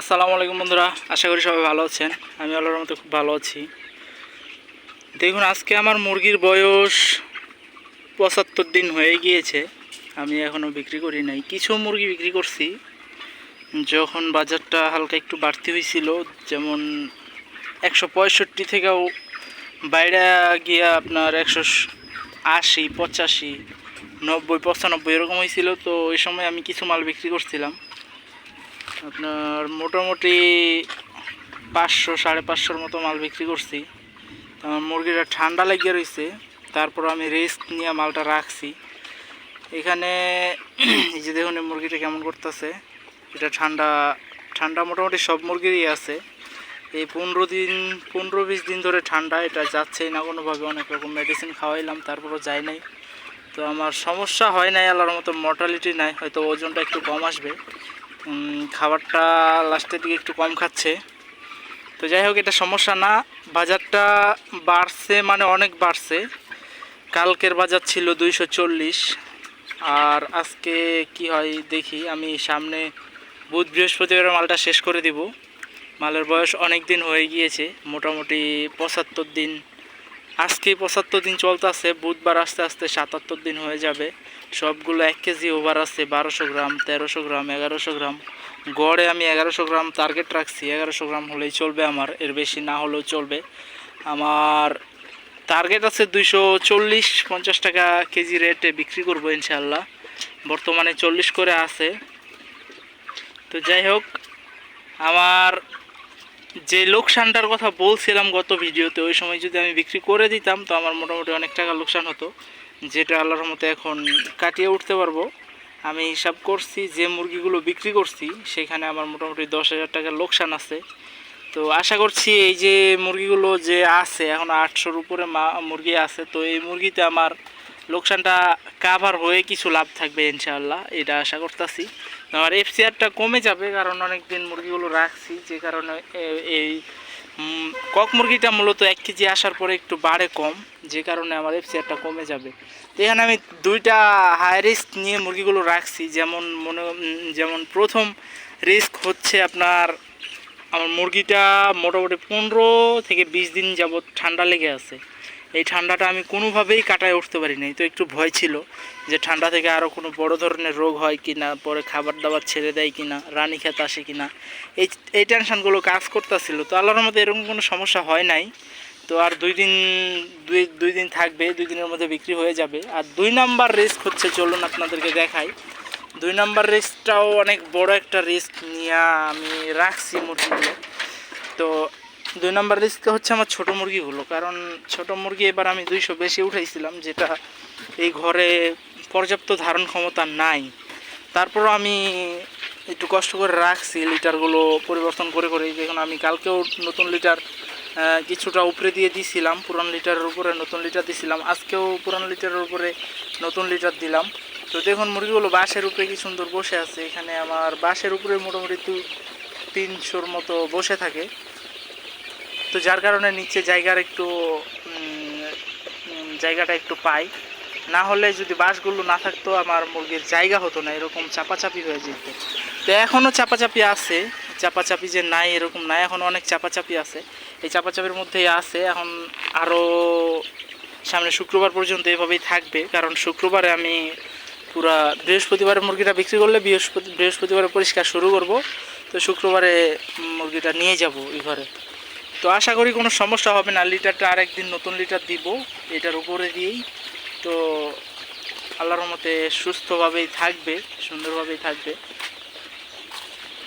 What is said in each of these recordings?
আসসালামু আলাইকুম বন্ধুরা, আশা করি সবাই ভালো আছেন। আমি আল্লাহর মতো খুব ভালো আছি। দেখুন, আজকে আমার মুরগির বয়স পঁচাত্তর দিন হয়ে গিয়েছে। আমি এখনও বিক্রি করি নাই। কিছু মুরগি বিক্রি করছি। যখন বাজারটা হালকা একটু বাড়তি হয়েছিল, যেমন একশো পঁয়ষট্টি থেকেও বাইরে গিয়ে আপনার একশো আশি, পঁচাশি, নব্বই, পঁচানব্বই এরকম হয়েছিল। তো ওই সময় আমি কিছু মাল বিক্রি করছিলাম। আপনার মোটামুটি পাঁচশো, সাড়ে পাঁচশোর মতো মাল বিক্রি করছি। আমার মুরগিটা ঠান্ডা লেগে রয়েছে তারপর আমি রিস্ক নিয়ে মালটা রাখছি। এখানে এই যে দেখুন মুরগিটা কেমন করতেছে। এটা ঠান্ডা ঠান্ডা মোটামুটি সব মুরগিরই আছে। এই পনেরো দিন, পনেরো বিশ দিন ধরে ঠান্ডা, এটা যাচ্ছেই না কোনোভাবে। অনেক রকম মেডিসিন খাওয়াইলাম, তারপরও যায় নাই। তো আমার সমস্যা হয় নাই, আল্লাহর মতো মর্টালিটি নাই। হয়তো ওজনটা একটু কম আসবে। খাবারটা লাস্টের দিকে একটু কম খাচ্ছে। তো যাই হোক, এটা সমস্যা না। বাজারটা বাড়ছে মানে অনেক বাড়ছে। কালকের বাজার ছিল দুইশো চল্লিশ। আর আজকে কি হয় দেখি, আমি সামনে বুধ বৃহস্পতিবার মালটা শেষ করে দিব। মালের বয়স অনেক দিন হয়ে গিয়েছে, মোটামুটি পঁচাত্তর দিন আজকে পঁচাত্তর দিন চলতেছে, বুধবার আস্তে আস্তে সাতাত্তর দিন হয়ে যাবে। সবগুলো এক কেজি ওভার আছে, বারোশো গ্রাম, তেরোশো গ্রাম, এগারোশো গ্রাম। গড়ে আমি এগারোশো গ্রাম টার্গেট রাখছি, এগারোশো গ্রাম হলেই চলবে আমার, এর বেশি না হলেও চলবে। আমার টার্গেট আছে দুইশো চল্লিশ, পঞ্চাশ টাকা কেজি রেটে বিক্রি করব ইনশাল্লাহ বর্তমানে চল্লিশ করে আছে। তো যাই হোক, আমার যে লোকসানটার কথা বলছিলাম গত ভিডিওতে, ওই সময় যদি আমি বিক্রি করে দিতাম, তো আমার মোটামুটি অনেক টাকা লোকসান হতো। যেটা আল্লাহর মতো এখন কাটিয়ে উঠতে পারব। আমি হিসাব করছি, যে মুরগিগুলো বিক্রি করছি, সেখানে আমার মোটামুটি দশ হাজার টাকার লোকসান আছে। তো আশা করছি এই যে মুরগিগুলো যে আছে, এখন আটশোর উপরে মা মুরগি আছে, তো এই মুরগিতে আমার লোকসানটা কাভার হয়ে কিছু লাভ থাকবে ইনশাআল্লাহ, এটা আশা করতেছি। আমার এফসিআরটা কমে যাবে, কারণ অনেক দিন মুরগিগুলো রাখছি, যে কারণে এই কক মুরগিটা মূলত এক কেজি আসার পরে একটু বাড়ে কম, যে কারণে আমার এফসিআরটা কমে যাবে। তো এখানে আমি দুইটা হাই রিস্ক নিয়ে মুরগিগুলো রাখছি, যেমন মনে, যেমন প্রথম রিস্ক হচ্ছে আপনার, আমার মুরগিটা মোটামুটি পনেরো থেকে বিশ দিন যাবৎ ঠান্ডা লেগে আছে। এই ঠান্ডাটা আমি কোনোভাবেই কাটায় উঠতে পারি নাই তো একটু ভয় ছিল যে ঠান্ডা থেকে আরও কোনো বড় ধরনের রোগ হয় কি না পরে খাবার দাবার ছেড়ে দেয় কি না রানী খেতে আসে কি না এই এই টেনশানগুলো কাজ করতেছিল। তো আল্লাহর মধ্যে এরকম কোনো সমস্যা হয় নাই। তো আর দুই দিন, দুই দুই দিন থাকবে, দুই দিনের মধ্যে বিক্রি হয়ে যাবে। আর দুই নাম্বার রিস্ক হচ্ছে, চলুন আপনাদেরকে দেখাই। দুই নাম্বার রিস্কটাও অনেক বড় একটা রিস্ক নিয়ে আমি রাখছি মুরগিগুলো। তো দুই নাম্বার রিস্ক হচ্ছে আমার ছোট মুরগিগুলো, কারণ ছোট মুরগি এবার আমি দুইশো বেশি উঠাইছিলাম, যেটা এই ঘরে পর্যাপ্ত ধারণ ক্ষমতা নাই। তারপরও আমি একটু কষ্ট করে রাখছি লিটারগুলো পরিবর্তন করে করে দেখুন আমি কালকেও নতুন লিটার কিছুটা উপরে দিয়ে দিছিলাম, পুরান লিটারের উপরে নতুন লিটার দিছিলাম, আজকেও পুরান লিটারের উপরে নতুন লিটার দিলাম। তো দেখুন মুরগিগুলো বাঁশের উপরে কি সুন্দর বসে আছে, এখানে আমার বাঁশের উপরে মোটামুটি তিনশোর মতো বসে থাকে। তো যার কারণে নিচে জায়গার একটু জায়গাটা একটু পাই। না হলে যদি বাসগুলো না থাকতো, আমার মুরগির জায়গা হতো না, এরকম চাপাচাপি হয়ে যেত। তো এখনও চাপাচাপি আছে, চাপাচাপি যে নাই, এরকম নাই, এখন অনেক চাপাচাপি আছে। এই চাপাচাপির মধ্যেই আছে, এখন আরও সামনে শুক্রবার পর্যন্ত এভাবেই থাকবে, কারণ শুক্রবারে আমি পুরা বৃহস্পতিবারে মুরগিটা বিক্রি করলে বৃহস্পতি, বৃহস্পতিবারে পরিষ্কার শুরু করব। তো শুক্রবারে মুরগিটা নিয়ে যাব এই ঘরে। তো আশা করি কোনো সমস্যা হবে না, লিটারটা আরেকদিন নতুন লিটার দিব, এটার উপরে দিয়েই। তো আল্লাহর মতে সুস্থভাবেই থাকবে, সুন্দরভাবেই থাকবে।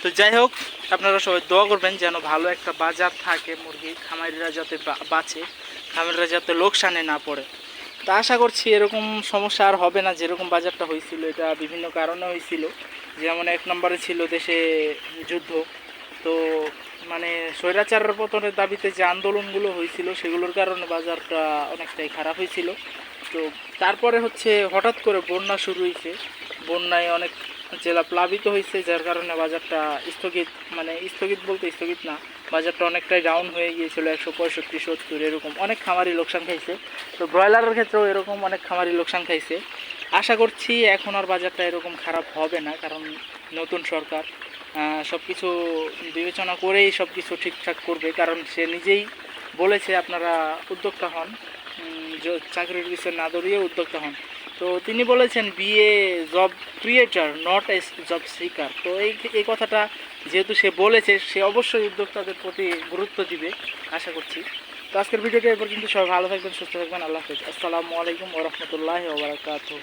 তো যাই হোক, আপনারা সবাই দোয়া করবেন যেন ভালো একটা বাজার থাকে মুরগি খামারিরা যাতে বাঁচে, খামারিরা যাতে লোকসানে না পড়ে। তা আশা করছি এরকম সমস্যা আর হবে না, যেরকম বাজারটা হয়েছিল, এটা বিভিন্ন কারণে হয়েছিল। যেমন এক নম্বরে ছিল দেশে যুদ্ধ, তো মানে স্বৈরাচারের পতনের দাবিতে যে আন্দোলনগুলো হয়েছিল, সেগুলোর কারণে বাজারটা অনেকটাই খারাপ হয়েছিল। তো তারপরে হচ্ছে হঠাৎ করে বন্যা শুরু হয়েছে। বন্যায় অনেক জেলা প্লাবিত হয়েছে, যার কারণে বাজারটা স্থগিত মানে স্থগিত বলতে স্থগিত না, বাজারটা অনেকটাই ডাউন হয়ে গিয়েছিল একশো পঁয়ষট্টি, সত্তর, এরকম অনেক খামারি লোকসান খাইছে। তো ব্রয়লারের ক্ষেত্রেও এরকম অনেক খামারি লোকসান খাইছে। আশা করছি এখন আর বাজারটা এরকম খারাপ হবে না, কারণ নতুন সরকার সব কিছু বিবেচনা করেই সব কিছু ঠিকঠাক করবে। কারণ সে নিজেই বলেছে আপনারা উদ্যোক্তা হন। চাকরির পিছনে না দৌড়িয়ে উদ্যোক্তা হন। তো তিনি বলেছেন, be a job creator, not a job seeker. তো এই এই কথাটা যেহেতু সে বলেছে, সে অবশ্যই উদ্যোক্তাদের প্রতি গুরুত্ব দিবে, আশা করছি। তো আজকের ভিডিওটা এ কিন্তু সবাই ভালো থাকবেন, সুস্থ থাকবেন। আল্লাহ হাফিজ। আসসালামু আলাইকুম ওরহমতুল্লাহ ওবরাকাতুহ